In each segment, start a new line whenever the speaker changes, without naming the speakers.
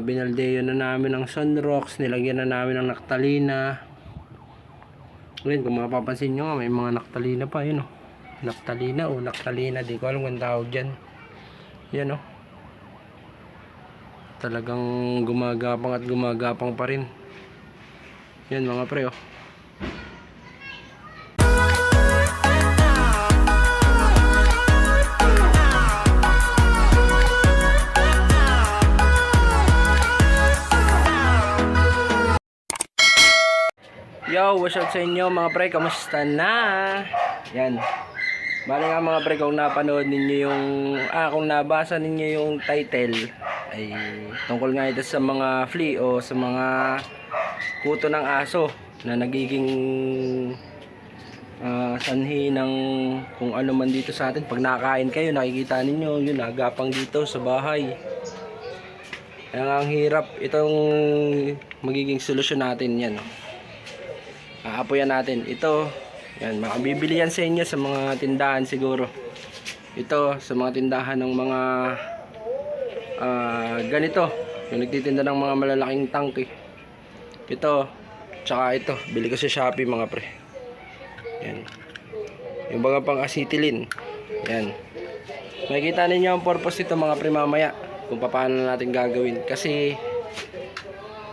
Binaldeo na namin ng sunrocks, nilagyan na namin ng naktalina. Ngayon, kung mapapansin nyo may mga naktalina pa, yun oh. Naktalina o naktalina, di ko alam kung tawag dyan. Yan oh. Talagang gumagapang at gumagapang pa rin. Yan mga pre oh. Yo, what's up sa inyo mga pre? Kamusta na? Yan. Bali nga mga pre, kung napanood ninyo yung, ah, kung nabasa ninyo yung title, ay tungkol nga ito sa mga flea o sa mga kuto ng aso na nagiging ah, sanhi ng kung ano man dito sa atin. Pag nakain kayo, nakikita ninyo, yun, nagapang dito sa bahay. Kaya nga ang hirap, itong magiging solusyon natin yan. Aapoyan natin. Ito, yan, makabibili yan sa inyo sa mga tindahan siguro. Ito, sa mga tindahan ng mga ah, ganito. Yung nagtitinda ng mga malalaking tangke. Ito, tsaka ito. Bili ko sa Shopee mga pre. Yan. Yung mga pang acetylene. Yan. Makikita ninyo ang purpose nito mga pre mamaya. Kung paano natin gagawin. Kasi,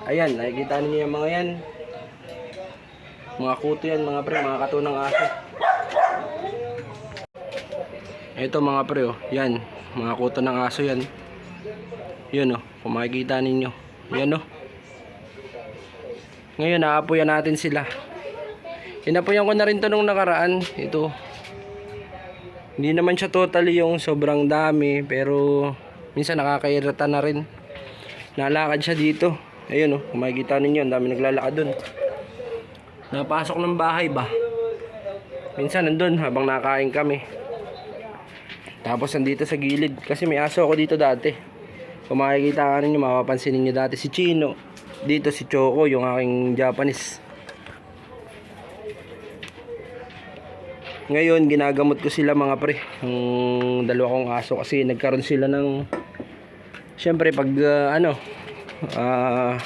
ayan, nakikita ninyo yung mga yan. Mga kuto yan mga pre, mga katunang aso. Ito mga pre oh, yan, mga kuto ng aso yan. Yun oh, kung makikita ninyo. Yan oh. Ngayon naapoyan natin sila. Inapoyan ko na rin to nung nakaraan. Ito. Hindi naman siya totally yung sobrang dami, pero minsan nakakairita na rin. Nalakad siya dito. Ayun oh, kung makikita ninyo, ang dami naglalakad dun. Napasok ng bahay ba? Minsan nandun habang nakain kami. Tapos nandito sa gilid kasi may aso ako dito dati. Kung makikita ka ninyo, mapapansin ninyo dati si Chino. Dito si Choco, yung aking Japanese. Ngayon, ginagamot ko sila mga pre. Yung dalawa kong aso kasi nagkaroon sila ng... Siyempre, pag ah, ano, ah,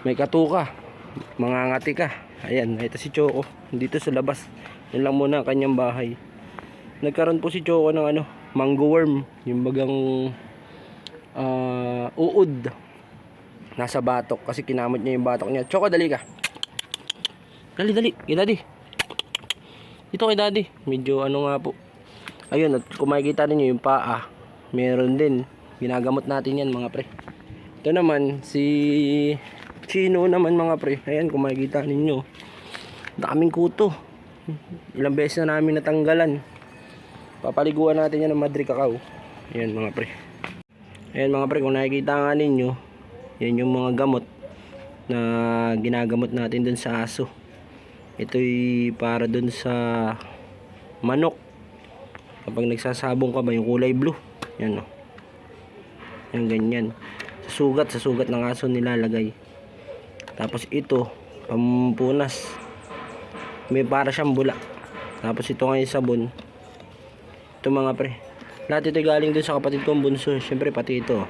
may katuka, mangangati ka. Ayan, ito si Choco. Dito sa labas. Yan lang muna ang kanyang bahay. Nagkaroon po si Choco ng ano, mango worm. Yung bagang ah, uod. Nasa batok kasi kinamot niya yung batok niya. Choco, dali ka. Dali, dali. Kay daddy. Dito kay daddy. Medyo ano nga po. Ayun, at kung makikita ninyo yung paa, meron din. Ginagamot natin yan mga pre. Ito naman, si Chino naman mga pre. Ayan, kung makikita ninyo. Daming kuto. Ilang beses na namin natanggalan. Papaliguan natin yan ng Madrid Cacao. Ayan mga pre. Ayan mga pre, kung nakikita nga ninyo, yan yung mga gamot na ginagamot natin dun sa aso. Ito'y para dun sa manok. Kapag nagsasabong ka ba yung kulay blue. Yan o. Yan ganyan. Sa sugat, sa sugat ng aso nilalagay. Tapos ito, pampunas. May para siyang bula. Tapos ito ngayon sabon. Ito mga pre. Lahat ito galing dun sa kapatid kong bunso. Siyempre pati ito.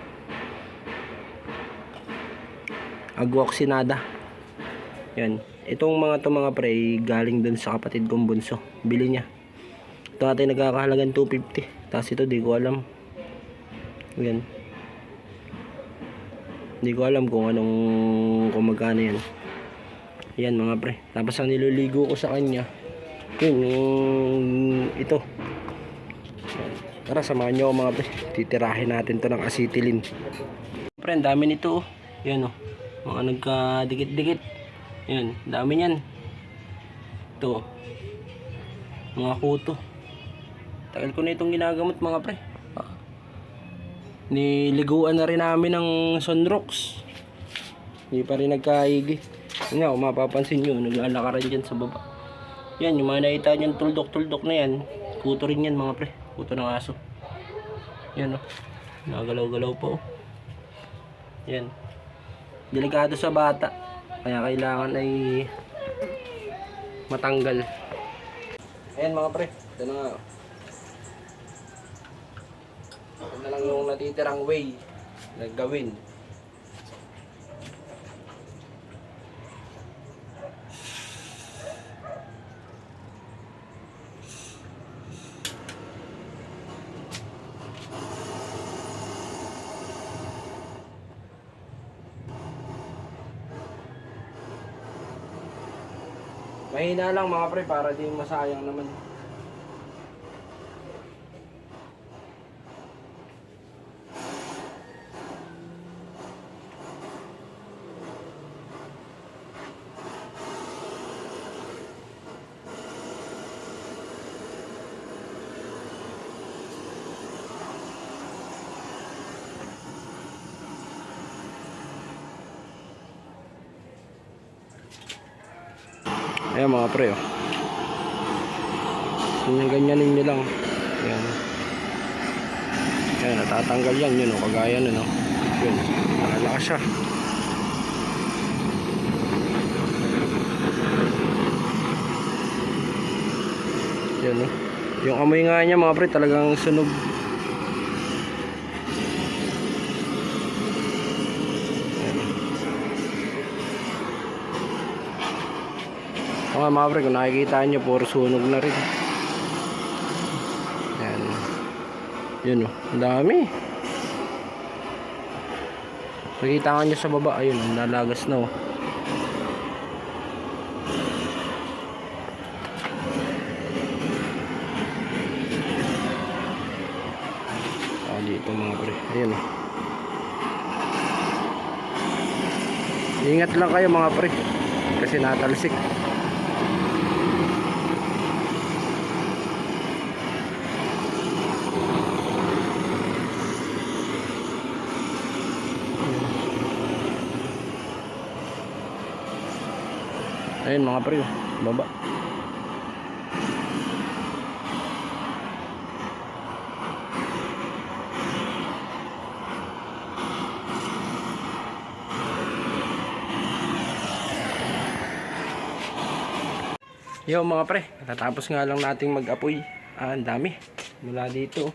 Aguoxinada. Yan. Itong mga to mga pre galing dun sa kapatid kong bunso. Bili niya. Ito natin nagkakahalagan 250. Tapos ito di ko alam. Yan. Hindi ko alam kung anong kung magkano yan. Yan mga pre. Tapos ang nililigo ko sa kanya. Yun yung ito. Tara samahan nyo mga pre. Titirahin natin to ng acetylene. Pre, ang dami nito. oh. Yan oh. Mga nagkadikit-dikit. Yan, dami niyan. Ito. oh. Mga kuto. Tagal ko na itong ginagamot mga pre. Niliguan na rin namin ng sunrocks. Hindi pa rin nagkaigi. Yun nga, kung mapapansin nyo, naglalakaran dyan sa baba. Yan, yung mga nakita nyan tuldok-tuldok na yan. Kuto rin yan mga pre. Kuto ng aso. Yan o. Oh. Nagalaw-galaw pa oh. Yan. Delikado sa bata. Kaya kailangan ay matanggal. Ayan mga pre. Ito na nga. Huwag na lang yung natitirang way na gawin. Mahina lang mga pre para di masayang naman. Ayan mga pre oh. Ganyan ganyanin nyo lang. Ayan. Ayan, natatanggal yan yun oh. Kagaya nun oh. Yun. Nakalakas siya. Yan oh. Yung amoy nga niya mga pre talagang sunog. Mga pre, kung nakikita nyo, puro sunog na rin. Yan. Yun o, ang dami. Nakikita nga nyo sa baba, ayun, ang nalagas na o. Ah, dito mga pre, ayun o. Ingat lang kayo mga pre, kasi natalsik. Ayun mga pre, oh. baba. Yo mga pre, natapos nga lang nating mag-apoy. Ah, ang dami. Mula dito.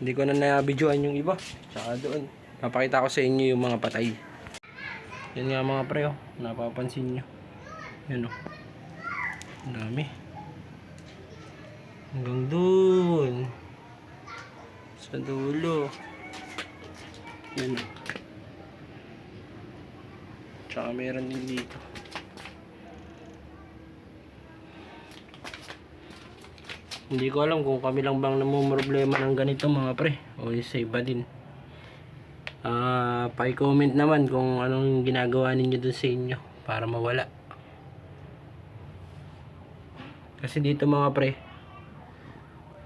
Hindi ko na na-videoan yung iba. Tsaka doon. Papakita ko sa inyo yung mga patay. Yan nga mga pre, oh. napapansin nyo. Yan oh. Ang dami. Hanggang doon. Sa dulo. Yan oh. Tsaka meron din dito. Hindi ko alam kung kami lang bang namumroblema ng ganito mga pre. O sa iba din. Ah, pa-comment naman kung anong ginagawa ninyo dun sa inyo para mawala. Kasi dito mga pre,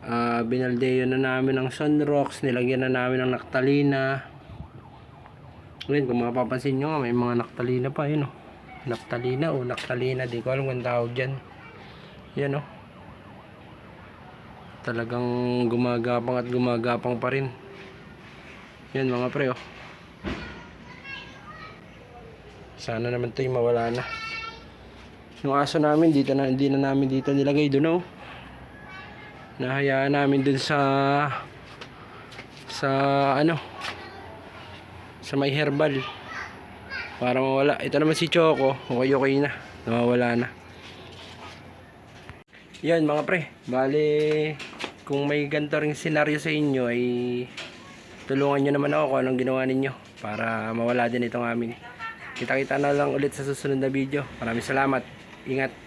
ah binaldeo na namin ng sunrocks, nilagyan na namin ng naktalina. Ngayon, kung mapapansin nyo may mga naktalina pa, yun oh. Naktalina o naktalina, di ko alam kung tawag dyan. Yan oh. Talagang gumagapang at gumagapang pa rin. Yan mga pre oh. Sana naman 'to mawala na. Yung aso namin dito na hindi na namin dito nilagay doon oh. Nahayaan namin dun sa sa ano sa may herbal para mawala. Ito naman si Choco, okay okay na. Nawawala na. Yan mga pre, bale kung may ganito ring senaryo sa inyo ay tulungan nyo naman ako kung anong ginawa ninyo para mawala din itong amin. Kita-kita na lang ulit sa susunod na video. Maraming salamat. Ingat.